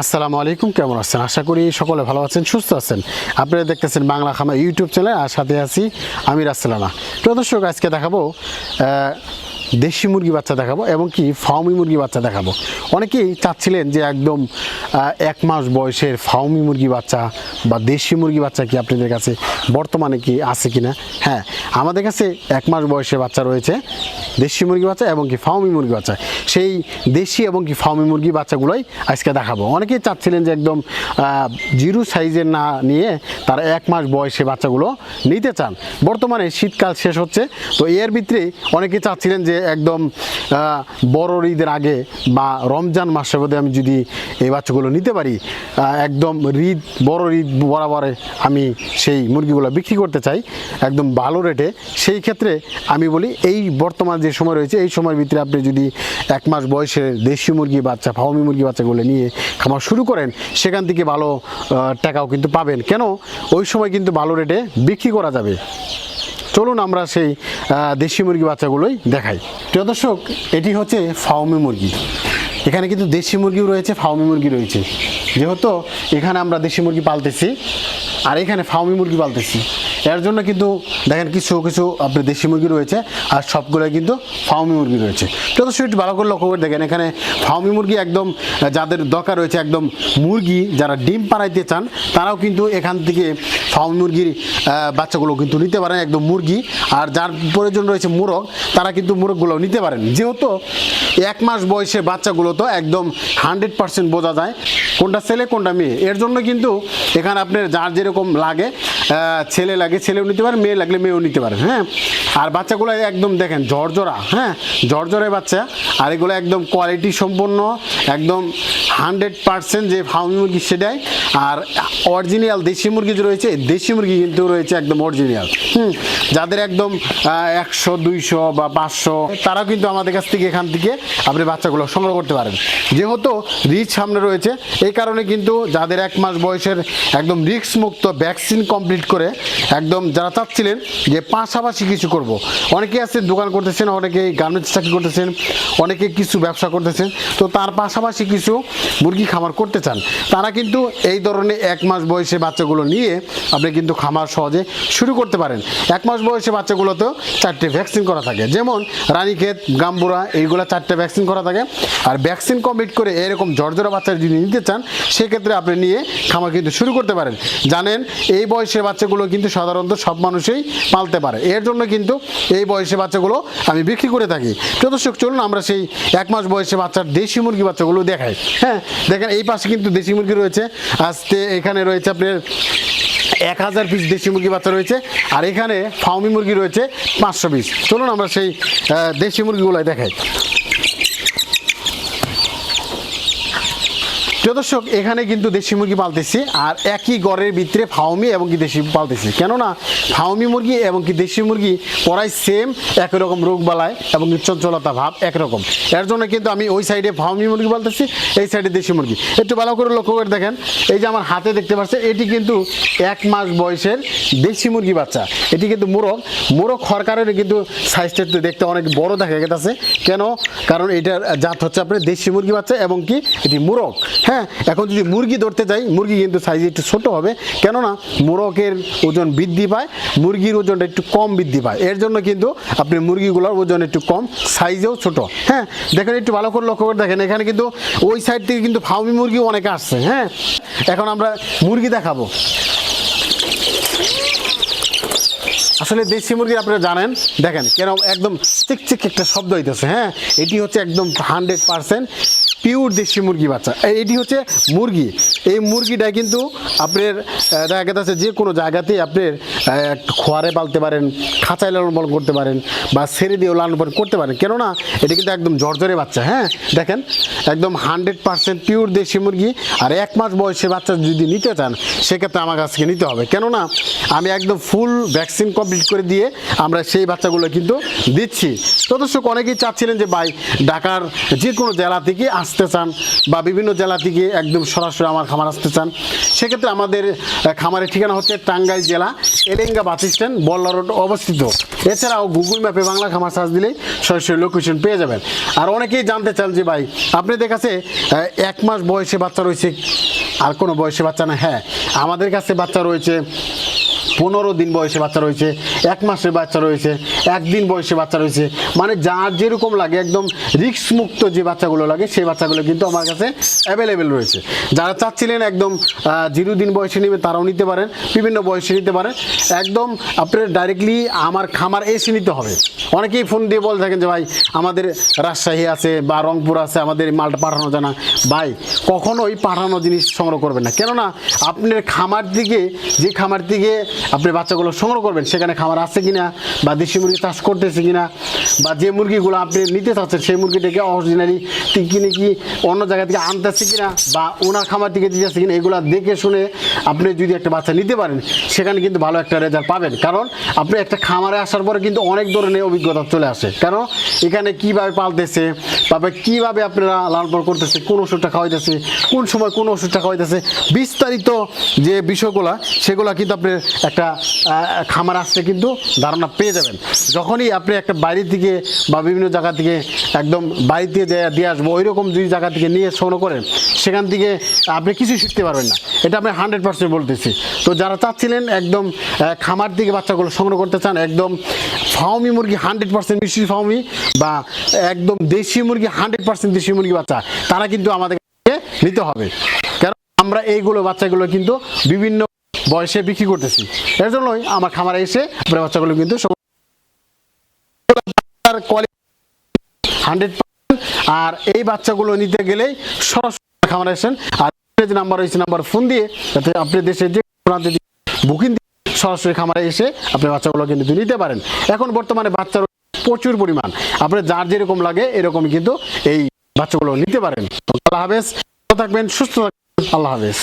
আসসালামু আলাইকুম, কেমন আছেন? আশা করি সকলে ভালো আছেন, সুস্থ আছেন। আপনারা দেখতেছেন বাংলা খামা ইউটিউব চ্যানেল, আর সাথে আছি আমির রাসেলানা প্রিয় দর্শক, আজকে দেখাবো দেশি মুরগি বাচ্চা দেখাবো এবং কি ফাউমি মুরগি বাচ্চা দেখাবো। অনেকেই চাচ্ছিলেন যে একদম এক মাস বয়সের ফাউমি মুরগি বাচ্চা বা দেশি মুরগি বাচ্চা কি আপনাদের কাছে বর্তমানে কি আছে কিনা? হ্যাঁ আমাদের কাছে এক মাস বয়সের বাচ্চা রয়েছে, দেশি মুরগি বাচ্চা এবং কি ফাউমি মুরগি বাচ্চা। সেই দেশি এবং কি ফাউমি মুরগি বাচ্চাগুলোই আজকে দেখাবো। অনেকেই চাচ্ছিলেন যে একদম জিরো সাইজের না নিয়ে তারা এক মাস বয়সে বাচ্চাগুলো নিতে চান। বর্তমানে শীতকাল শেষ হচ্ছে, তো এর ভিতরে অনেকে চাচ্ছিলেন যে একদম বড় ঈদের আগে বা রমজান মাসের মধ্যে আমি যদি এই বাচ্চাগুলো নিতে পারি একদম ঈদ, বড় ঈদ বরাবরে আমি সেই মুরগিগুলো বিক্রি করতে চাই, একদম ভালো রেটে। সেই ক্ষেত্রে আমি বলি, এই বর্তমান যে সময় রয়েছে, এই সময়ের ভিতরে আপনি যদি এক মাস বয়সের দেশি মুরগি বাচ্চা ফাউমি মুরগি বাচ্চাগুলো নিয়ে খামার শুরু করেন, সেখান থেকে ভালো টাকাও কিন্তু পাবেন। কেন? ওই সময় কিন্তু ভালো রেটে বিক্রি করা যাবে। চলুন আমরা সেই দেশি মুরগি বাচ্চাগুলোই দেখাই। প্রিয় দর্শক, এটি হচ্ছে ফাউমি মুরগি। এখানে কিন্তু দেশি মুরগিও রয়েছে, ফাউমি মুরগি রয়েছে। যেহেতু এখানে আমরা দেশি মুরগি পালতেছি, আর এখানে ফাউমি মুরগি পালতেছি। এর জন্য কিন্তু দেখেন কিছু কিছু আপনার দেশি মুরগি রয়েছে আর সবগুলোই কিন্তু ফাউমি মুরগি রয়েছে। যত একটু ভালো করে লক্ষ্য করে দেখেন, এখানে ফাউমি মুরগি একদম যাদের দরকার রয়েছে একদম মুরগি, যারা ডিম পাড়াইতে চান, তারাও কিন্তু এখান থেকে ফাউমি মুরগির বাচ্চাগুলো কিন্তু নিতে পারেন একদম মুরগি। আর যার প্রয়োজন রয়েছে মুরগ, তারা কিন্তু মুরগগুলো নিতে পারেন। যেহেতু এক মাস বয়সে বাচ্চাগুলো তো একদম হান্ড্রেড পার্সেন্ট বোঝা যায় কোনটা ছেলে, কোনটা মেয়ে। এর জন্য কিন্তু এখানে আপনার যার যেরকম লাগে ছেলে লাগে, ছেলেও নিতে পারে, মেয়ে লাগলে মেয়েও নিতে পারে হ্যাঁ? আর বাচ্চাগুলো একদম দেখেন জর্জরা হ্যাঁ? জর্জরে বাচ্চা, আর এগুলো একদম কোয়ালিটি সম্পন্ন, একদম হান্ড্রেড পার্সেন্ট যে ফার্মি মুরগি সেটাই, আর অরিজিনাল দেশি মুরগি যে রয়েছে, দেশি মুরগি কিন্তু রয়েছে একদম অরিজিনাল হুম, যাদের একদম একশো, দুইশো বা পাঁচশো, তারাও কিন্তু আমাদের কাছ থেকে এখান থেকে আপনি বাচ্চাগুলো সংগ্রহ করতে পারেন যেহেতু রিচ সামনে রয়েছে, এই কারণে কিন্তু যাদের এক মাস বয়সের একদম রিস্ক মুক্ত ভ্যাকসিন কমপ্লিট করে একদম যারা চাচ্ছিলেন যে পাশাপাশি কিছু করব। অনেকে আছে দোকান করতেছেন অনেকে গার্মেন্টস চাকরি করতেছেন, অনেকে কিছু ব্যবসা করতেছেন, তো তার পাশাপাশি কিছু মুরগি খামার করতে চান, তারা কিন্তু এই ধরনের এক মাস বয়সে বাচ্চাগুলো নিয়ে আপনি কিন্তু খামার সহজে শুরু করতে পারেন। এক মাস বয়সে বাচ্চাগুলোতেও চারটে ভ্যাকসিন করা থাকে। যেমন রানীক্ষেত গাম্বুরা এইগুলো চারটে ভ্যাকসিন করা থাকে। আর ভ্যাকসিন কমপ্লিট করে এরকম জর্জরা বাচ্চা যদি নিতে চান, সেক্ষেত্রে আপনি নিয়ে খামার কিন্তু শুরু করতে পারেন। জানেন, এই বয়সের বাচ্চাগুলো কিন্তু সাধারণত সব মানুষই পালতে পারে। এর জন্য কিন্তু এই বয়সে বাচ্চাগুলো আমি বিক্রি করে থাকি। তো দর্শক, চলুন আমরা সেই এক মাস বয়সে বাচ্চার দেশি মুরগি বাচ্চাগুলো দেখাই। হ্যাঁ দেখেন, এই পাশে কিন্তু দেশি মুরগি রয়েছে। আজকে এখানে রয়েছে আপনার এক হাজার পিস দেশি মুরগি বাচ্চা রয়েছে, আর এখানে ফাউমি মুরগি রয়েছে পাঁচশো পিস চলুন আমরা সেই দেশি মুরগিগুলোই দেখাই। দর্শক, এখানে কিন্তু দেশি মুরগি পালতেছি, আর একই গড়ের ভিতরে ফাউমি এবং কি দেশি পালতেছি। কেননা ফাউমি মুরগি এবং কি দেশি মুরগি পড়াই সেম একই রকম রোগ বালায় এবং চঞ্চলতা ভাব একরকম। এর জন্য কিন্তু আমি ওই সাইডে ফাউমি মুরগি পালতেছি, এই সাইডে দেশি মুরগি। একটু ভালো করে লক্ষ্য করে দেখেন, এই যে আমার হাতে দেখতে পাচ্ছেন, এটি কিন্তু এক মাস বয়সের দেশি মুরগি বাচ্চা। এটি কিন্তু মোরগ। মোরগ সরকারের কিন্তু সাইজটা দেখতে অনেক বড় দেখা গেছে কেন? কারণ এটার জাত হচ্ছে আপনার দেশি মুরগি বাচ্চা এবং কি এটি মোরগ। হ্যাঁ এখন যদি মুরগি ধরতে চাই মুরগি কিন্তু সাইজ একটু ছোট হবে। কেননা মোরকের ওজন বৃদ্ধি পায়, মুরগির ওজনটা একটু কম বৃদ্ধি পায়। এর জন্য কিন্তু আপনি মুরগিগুলোর ওজন একটু কম সাইজেও ছোট। হ্যাঁ দেখেন একটু ভালো করে লক্ষ্য করে দেখেন, এখানে কিন্তু ওই সাইড থেকে কিন্তু ফাউমি মুরগি অনেকে আসছে হ্যাঁ। এখন আমরা মুরগি দেখাবো। আসলে দেশি মুরগি আপনারা জানেন, দেখেন কেন একদম চিকচিক একটা শব্দ হইতেছে হ্যাঁ। এটি হচ্ছে একদম হান্ড্রেড পার্সেন্ট পিওর দেশি মুরগি বাচ্চা। এটি হচ্ছে মুরগি। এই মুরগিটা কিন্তু আপনার দেখা গেছে যে কোনো জায়গাতেই আপনার খোয়ারে পালতে পারেন, খাঁচায় লালন পালন করতে পারেন বা ছেড়ে দিয়েও লালন পালন করতে পারেন। কেননা এটা কিন্তু একদম জর্জরে বাচ্চা হ্যাঁ? দেখেন, একদম হান্ড্রেড পার্সেন্ট পিওর দেশি মুরগি। আর এক মাস বয়সে বাচ্চা যদি নিতে চান, সেক্ষেত্রে আমার কাছ থেকে নিতে হবে। কেননা আমি একদম ফুল ভ্যাকসিন কমপ্লিট করে দিয়ে আমরা সেই বাচ্চাগুলো কিন্তু দিচ্ছি। তো দর্শক, অনেকেই চাচ্ছিলেন যে ভাই ঢাকার যে কোনো জেলা থেকে আসতে চান বা বিভিন্ন জেলা থেকে একদম সরাসরি আমার খামার আসতে চান, সেক্ষেত্রে আমাদের খামারের ঠিকানা হচ্ছে টাঙ্গাইল জেলা, Elenga bus stand, Balla road অবস্থিত। এছাড়াও গুগল ম্যাপে বাংলা খামার সার্চ দিলেই সরাসরি লোকেশন পেয়ে যাবেন। আর অনেকেই জানতে চান যে ভাই, আপনাদের কাছে এক মাস বয়সে বাচ্চা রয়েছে? আর কোনো বয়সে বাচ্চা না? হ্যাঁ আমাদের কাছে বাচ্চা রয়েছে পনেরো দিন বয়সে বাচ্চা রয়েছে, এক মাসের বাচ্চা রয়েছে, একদিন বয়সে বাচ্চা রয়েছে। মানে যার যেরকম লাগে, একদম রিস্ক মুক্ত যে বাচ্চাগুলো লাগে, সেই বাচ্চাগুলো কিন্তু আমার কাছে অ্যাভেলেবেল রয়েছে। যারা চাচ্ছিলেন একদম জিরো দিন বয়সে নেবে, তারাও নিতে পারেন, বিভিন্ন বয়সে নিতে পারেন। একদম আপনার ডাইরেক্টলি আমার খামার এসে নিতে হবে। অনেকেই ফোন দিয়ে বলে থাকেন যে, ভাই, আমাদের রাজশাহী আছে বা রংপুর আছে, আমাদের মালটা পাঠানো জানা ভাই কখনোই পাঠানো জিনিস সংগ্রহ করবেন না। কেননা, আপনার খামার দিকে যে খামার থেকে আপনি বাচ্চাগুলো সংগ্রহ করবেন, সেখানে খামার আছে কি না বা দেশি মুরগি চাষ করতেছে কি না বা যে মুরগিগুলো আপনি নিতে চাচ্ছেন, সেই মুরগিটাকে অরিজিনালি কিনে কি অন্য জায়গা থেকে আনতেছে কি না বা ওনার খামার থেকে যাচ্ছে কিনা, এগুলো দেখে শুনে আপনি যদি একটা বাচ্চা নিতে পারেন, সেখানে কিন্তু ভালো একটা রেজাল্ট পাবেন। কারণ, আপনি একটা খামারে আসার পরে কিন্তু অনেক ধরনের অভিজ্ঞতা চলে আসে। কেন? এখানে কীভাবে পালতেছে তারপরে কীভাবে আপনারা লাল পাল করতেছে? কোন ওষুধটা খাওয়াইতেছে? কোন সময় কোন ওষুধটা খাওয়াইতেছে? বিস্তারিত যে বিষয়গুলো, সেগুলো কিন্তু আপনি একটা খামার আসলে কিন্তু ধারণা পেয়ে যাবেন। যখনই আপনি একটা বাইরে থেকে বা বিভিন্ন জায়গা থেকে একদম বাড়ি থেকে যে দিয়ে আসব ওই রকম যদি জায়গা থেকে নিয়ে সংগ্রহ করেন, সেখান থেকে আপনি কিছু শিখতে পারবেন না। এটা আমি হান্ড্রেড পার্সেন্ট বলতেছি। তো যারা চাচ্ছিলেন একদম খামার থেকে বাচ্চাগুলো সংগ্রহ করতে চান, একদম ফাউমি মুরগি হান্ড্রেড পার্সেন্ট মিষ্টি ফাউমি বা একদম দেশি মুরগি হান্ড্রেড পার্সেন্ট দেশি মুরগি বাচ্চা, তারা কিন্তু আমাদের নিতে হবে। কারণ আমরা এইগুলো বাচ্চাগুলো কিন্তু বিভিন্ন বয়সে বিক্রি করতেছি। এর জন্যই আমার খামারে এসে আপনার বাচ্চাগুলো কিন্তু হান্ড্রেড আর এই বাচ্চাগুলো নিতে গেলেই সরাসরি খামারে আসেন। আর যে নাম্বার রয়েছে নাম্বার ফোন দিয়ে যাতে আপনি দেশের যে প্রান্তে বুকিং সরাসরি খামারে এসে আপনি বাচ্চাগুলো কিন্তু নিতে পারেন। এখন বর্তমানে বাচ্চার প্রচুর পরিমাণ। আপনার যার যেরকম লাগে এরকম কিন্তু এই বাচ্চাগুলো নিতে পারেন। আল্লাহ হাফেজ। থাকবেন, সুস্থ থাকবেন। আল্লাহ হাফেজ।